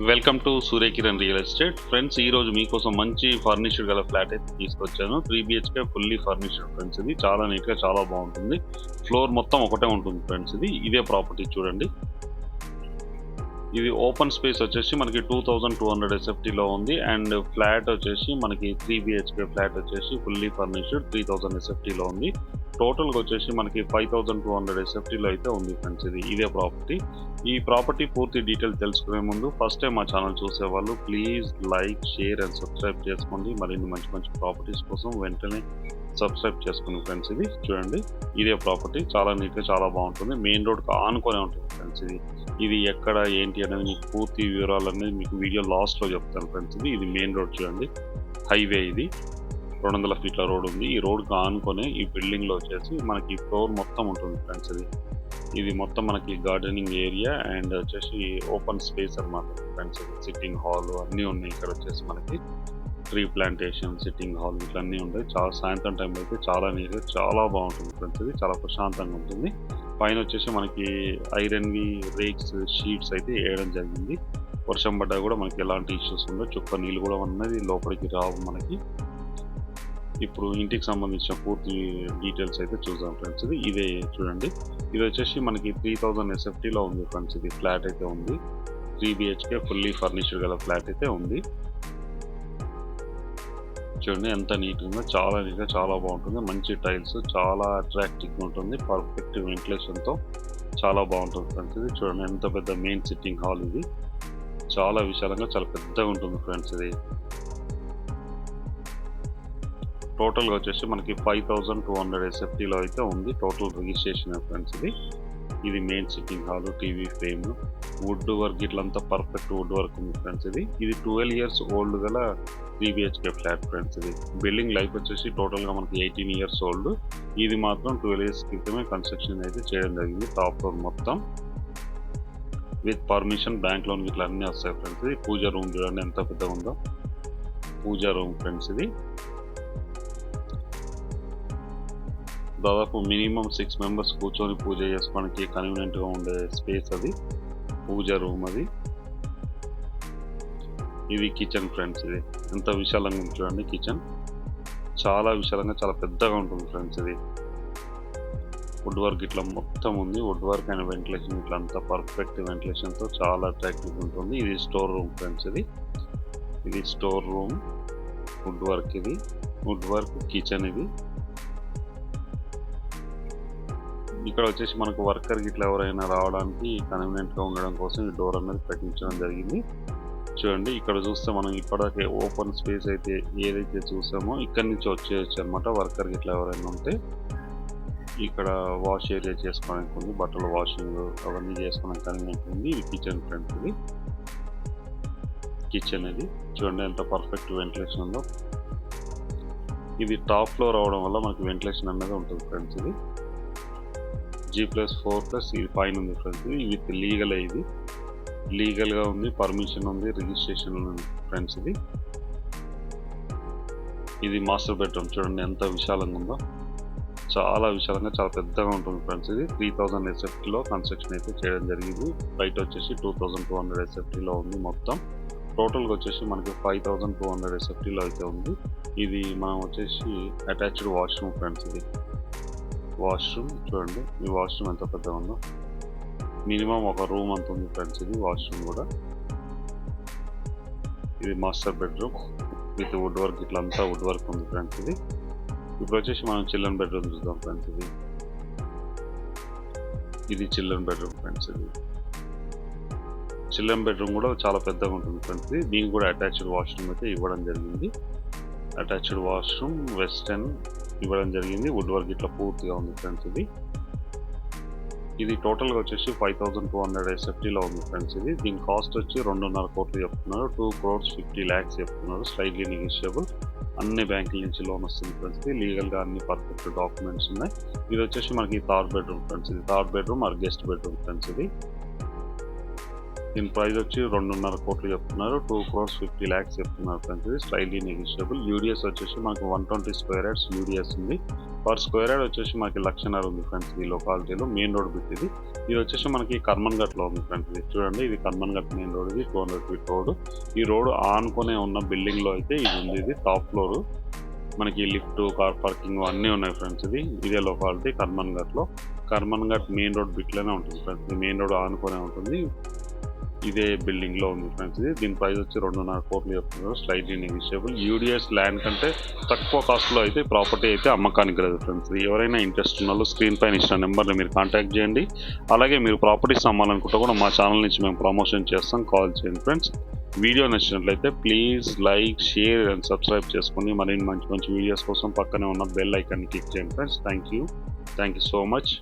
Welcome to Suryakiran real estate friends ఈ రోజు మీకోసం మంచి ఫర్నిచర్ గల ఫ్లాట్ అయితే తీసుకొచ్చాను. Three BHK fully furniture friends ఇది చాలా నీట్గా చాలా బాగుంటుంది. ఫ్లోర్ మొత్తం ఒకటే ఉంటుంది ఫ్రెండ్స్ ఇది. ఇదే ప్రాపర్టీ చూడండి. ఇది ఓపెన్ స్పేస్ వచ్చేసి మనకి టూ థౌజండ్ టూ హండ్రెడ్ ఎస్ఎఫ్టీలో ఉంది. అండ్ ఫ్లాట్ వచ్చేసి మనకి త్రీ బిహెచ్కే ఫ్లాట్ వచ్చేసి ఫుల్లీ ఫర్నిష్డ్ త్రీ థౌజండ్ ఎస్ఎఫ్టీలో ఉంది. టోటల్గా వచ్చేసి మనకి ఫైవ్ థౌజండ్ టూ హండ్రెడ్ ఎస్ఎఫ్టీలో అయితే ఉంది ఫ్రెండ్స్ ఇది ఇదే ప్రాపర్టీ. ఈ ప్రాపర్టీ పూర్తి డీటెయిల్ తెలుసుకునే ముందు ఫస్ట్ టైం మా ఛానల్ చూసే వాళ్ళు please like share and subscribe చేసుకోండి. మరిన్ని మంచి మంచి ప్రాపర్టీస్ కోసం వెంటనే సబ్స్క్రైబ్ చేసుకుని ఫ్రెండ్స్ ఇది. చూడండి ఇదే ప్రాపర్టీ. చాలా నీట్గా చాలా బాగుంటుంది. మెయిన్ రోడ్కి ఆనుకొని ఉంటుంది ఫ్రెండ్స్ ఇది. ఇది ఎక్కడ ఏంటి అనేది మీకు పూర్తి వివరాలు అనేది మీకు వీడియో లాస్ట్లో చెప్తాను ఫ్రెండ్స్ ఇది. ఇది మెయిన్ రోడ్ చూడండి హైవే ఇది. రెండు వందల ఫీట్ల రోడ్ ఉంది ఈ రోడ్కి ఆనుకొని ఈ బిల్డింగ్లో వచ్చేసి మనకి ఫ్లోర్ మొత్తం ఉంటుంది ఫ్రెండ్స్ ఇది. ఇది మొత్తం మనకి గార్డెనింగ్ ఏరియా అండ్ వచ్చేసి ఓపెన్ స్పేస్ అన్నమాట ఫ్రెండ్స్ ఇది. సిట్టింగ్ హాల్ అన్నీ ఉన్నాయి ఇక్కడ వచ్చేసి మనకి. ట్రీ ప్లాంటేషన్ సిట్టింగ్ హాల్ ఇట్లన్నీ ఉంటాయి. చాలా సాయంత్రం టైం అయితే చాలా నీరు చాలా బాగుంటుంది ఫ్రెండ్స్ ఇది. చాలా ప్రశాంతంగా ఉంటుంది. పైన వచ్చేసి మనకి ఐరన్వి రేక్స్ షీట్స్ అయితే వేయడం జరిగింది. వర్షం పడ్డా కూడా మనకి ఎలాంటి ఇష్యూస్ ఉండవు. చుక్క నీళ్ళు కూడా ఉన్నది. లోపలికి రావు మనకి. ఇప్పుడు ఇంటికి సంబంధించిన పూర్తి డీటెయిల్స్ అయితే చూద్దాం ఫ్రెండ్స్ ఇది. ఇదే చూడండి. ఇది వచ్చేసి మనకి త్రీ థౌజండ్ ఎస్ఎఫ్టీలో ఉంది ఫ్రెండ్స్ ఇది. ఫ్లాట్ అయితే ఉంది. త్రీ బిహెచ్కే ఫుల్లీ ఫర్నిచర్ గల ఫ్లాట్ అయితే ఉంది. చూడండి ఎంత నీట్గా ఉందో. చాలా నీట్గా చాలా బాగుంటుంది. మంచి టైల్స్ చాలా అట్రాక్టివ్గా ఉంటుంది. పర్ఫెక్ట్ వెంటిలేషన్తో చాలా బాగుంటుంది ఫ్రెండ్స్ ఇది. చూడండి ఎంత పెద్ద మెయిన్ సిట్టింగ్ హాల్ ఇది. చాలా విశాలంగా చాలా పెద్దగా ఉంటుంది ఫ్రెండ్స్ ఇది. టోటల్గా వచ్చేసి మనకి ఫైవ్ థౌజండ్ టూ హండ్రెడ్ ఎస్ఎఫ్టీలో అయితే ఉంది. టోటల్ రిజిస్ట్రేషన్ ఫ్రెండ్స్ ఇది. ఇది main sitting hall TV frame wood work ఇట్లంతా perfect wood work ఉంది ఫ్రెండ్స్ ఇది. ఇది ట్వెల్వ్ ఇయర్స్ ఓల్డ్ గల త్రీ బిహెచ్కే ఫ్లాట్ ఫ్రెండ్స్ ఇది. బిల్డింగ్ లైఫ్ వచ్చేసి టోటల్గా మనకి ఎయిటీన్ ఇయర్స్ ఓల్డ్ ఇది మాత్రం ట్వెల్వ్ ఇయర్స్ క్రితమే కన్స్ట్రక్షన్ అయితే చేయడం జరిగింది. టాప్ ఫ్లోర్ మొత్తం. విత్ పర్మిషన్ బ్యాంక్ లోన్ ఇట్లా అన్నీ వస్తాయి ఫ్రెండ్స్ ఇది. పూజ రూమ్ చూడండి ఎంత పెద్దగా ఉందో పూజ రూమ్ ఫ్రెండ్స్ ఇది. దాదాపు మినిమం సిక్స్ మెంబర్స్ కూర్చొని పూజ చేసుకోవడానికి కన్వీనియంట్గా ఉండే స్పేస్ అది. పూజ రూమ్ అది. ఇది కిచెన్ ఫ్రెండ్స్ ఇది. ఎంత విశాలంగా ఉంది చూడండి కిచెన్. చాలా విశాలంగా చాలా పెద్దగా ఉంటుంది ఫ్రెండ్స్ ఇది. వుడ్ వర్క్ ఇట్లా మొత్తం ఉంది. వుడ్ వర్క్ అండ్ వెంటిలేషన్ ఇట్లా అంతా పర్ఫెక్ట్ వెంటిలేషన్తో చాలా అట్రాక్టివ్ ఉంటుంది. ఇది స్టోర్ రూమ్ ఫ్రెండ్స్ ఇది. ఇది స్టోర్ రూమ్. వుడ్ వర్క్ ఇది. వుడ్ వర్క్ కిచెన్ ఇది. ఇక్కడ వచ్చేసి మనకు వర్కర్ ఇట్లా ఎవరైనా రావడానికి కన్వీనియంట్గా ఉండడం కోసం ఈ డోర్ అనేది పెట్టించడం జరిగింది. చూడండి ఇక్కడ చూస్తే మనం ఇప్పటికే ఓపెన్ స్పేస్ అయితే ఏదైతే చూసామో ఇక్కడ నుంచి వచ్చేయచ్చు అనమాట వర్కర్ ఇట్లా ఎవరైనా ఉంటే. ఇక్కడ వాష్ ఏరియా చేసుకోవడానికి ఉంది బట్టలు వాషింగ్ అవన్నీ చేసుకోవడానికి కన్వీనియంట్ ఉంది. ఇది కిచెన్ ఫ్రంట్ ఇది. కిచెన్ ఇది. చూడండి ఎంత పర్ఫెక్ట్ వెంటిలేషన్ ఉందో. ఇది టాప్ ఫ్లోర్ అవడం వల్ల మనకి వెంటిలేషన్ అనేది ఉంటుంది ఫ్రెండ్స్ ఇది. జీ ప్లస్ ఫోర్ ప్లస్ ఇది పైన ఉంది ఫ్రెండ్స్ ఇది విత్ లీగల్ ఇది. లీగల్గా ఉంది పర్మిషన్ ఉంది రిజిస్ట్రేషన్ ఉంది ఫ్రెండ్స్ ఇది. ఇది మాస్టర్ బెడ్రూమ్ చూడండి ఎంత విశాలంగా ఉందో. చాలా విశాలంగా చాలా పెద్దగా ఉంటుంది ఫ్రెండ్స్ ఇది. త్రీ థౌజండ్ ఎస్ఎఫ్టీలో కన్స్ట్రక్షన్ అయితే చేయడం జరిగింది. బయట వచ్చేసి టూ థౌజండ్ టూ హండ్రెడ్ ఎస్ఎఫ్టీలో ఉంది మొత్తం. టోటల్గా వచ్చేసి మనకి ఫైవ్ థౌజండ్ టూ హండ్రెడ్ ఎస్ఎఫ్టీలో అయితే ఉంది. ఇది మనం వచ్చేసి అటాచ్డ్ వాష్రూమ్ ఫ్రెండ్స్ ఇది. వాష్రూమ్ చూడండి. ఈ వాష్రూమ్ ఎంత పెద్దగా ఉందో. మినిమం ఒక రూమ్ అంత ఉంది ఫ్రెండ్స్ ఇది వాష్రూమ్ కూడా. ఇది master bedroom with wood work ఇట్లా అంతా వుడ్ వర్క్ ఉంది ఫ్రెండ్స్ ఇది. ఇప్పుడు వచ్చేసి మనం చిల్డ్రన్ బెడ్రూమ్ చూద్దాం ఫ్రెండ్స్ ఇది. ఇది చిల్డ్రన్ బెడ్రూమ్ ఫ్రెండ్స్ ఇది. చిల్డ్రన్ బెడ్రూమ్ కూడా చాలా పెద్దగా ఉంటుంది ఫ్రెండ్స్ ఇది. దీనికి కూడా అటాచ్డ్ వాష్రూమ్ అయితే ఇవ్వడం జరిగింది. అటాచ్డ్ వాష్రూమ్ వెస్టర్న్ ఇవ్వడం జరిగింది. వుడ్ వర్క్ ఇట్లా పూర్తిగా ఉంది ఫ్రెండ్స్ ఇది. ఇది టోటల్గా వచ్చేసి ఫైవ్ థౌసండ్ టూ హండ్రెడ్ ఎస్ఎఫ్టీలో ఉంది ఫ్రెండ్స్ ఇది. దీని కాస్ట్ వచ్చి రెండున్నర కోట్లు చెప్తున్నారు. టూ క్రోర్స్ ఫిఫ్టీ ల్యాక్స్ చెప్తున్నారు. Slightly negotiable. అన్ని బ్యాంకుల నుంచి లోన్ వస్తుంది ఫ్రెండ్స్ ఇది. లీగల్గా అన్ని పర్ఫెక్ట్ డాక్యుమెంట్స్ ఉన్నాయి. ఇది వచ్చేసి మనకి థర్డ్ బెడ్రూమ్ ఫ్రెండ్స్ ఇది. Third bedroom or guest bedroom friends ఇది. దీని ప్రైస్ వచ్చి రెండున్నర కోట్లు చెప్తున్నారు. టూ క్రోర్స్ ఫిఫ్టీ ల్యాక్స్ చెప్తున్నారు ఫ్రెండ్స్ ఇది. Slightly negotiable. యూడిఎస్ వచ్చేసి మనకి one twenty square yards UDS ఉంది. పర్ స్క్వేర్ యార్డ్ వచ్చేసి మనకి లక్షన్నర ఉంది ఫ్రెండ్స్ ఈ లొకాలిటీలో. మెయిన్ రోడ్ బిట్ ఇది. ఇది వచ్చేసి మనకి కర్మన్ ఘట్లో ఉంది ఫ్రెండ్స్ ఇది. చూడండి ఇది కర్మన్ ఘట్ మెయిన్ రోడ్ ఇది టూ హండ్రెడ్ ఫీట్ రోడ్. ఈ రోడ్ ఆనుకునే ఉన్న బిల్డింగ్లో అయితే ఇది ఉంది ఇది టాప్ ఫ్లోర్. మనకి లిఫ్ట్ కార్ పార్కింగ్ అన్నీ ఉన్నాయి ఫ్రెండ్స్ ఇది. ఇదే లొకాలిటీ కర్మన్ ఘట్లో. కర్మన్ ఘట్ మెయిన్ రోడ్ బిట్లోనే ఉంటుంది ఫ్రెండ్స్ మెయిన్ రోడ్ ఆనుకునే ఉంటుంది. ఇదే బిల్డింగ్లో ఉంది ఫ్రెండ్స్ ఇది. దీని ప్రైస్ వచ్చి రెండున్నర కోట్లు చెప్తున్నారు. స్లైడ్లీ నెగిషియబుల్ యూడిఎస్ ల్యాండ్ కంటే తక్కువ కాస్ట్లో అయితే ప్రాపర్టీ అయితే అమ్మకానికి లేదు ఫ్రెండ్స్ ఎవరైనా ఇంట్రెస్ట్ ఉన్నారో స్క్రీన్ పైన ఇచ్చిన నెంబర్ని మీరు కాంటాక్ట్ చేయండి. అలాగే మీరు ప్రాపర్టీస్ అమ్మాలనుకుంటే కూడా మా ఛానల్ నుంచి మేము ప్రమోషన్ చేస్తాం. కాల్ చేయండి ఫ్రెండ్స్ వీడియో నచ్చినట్లయితే please like share and subscribe చేసుకొని మరిన్ని మంచి మంచి వీడియోస్ కోసం పక్కనే ఉన్న బెల్ ఐకాన్ని క్లిక్ చేయండి friends thank you thank you so much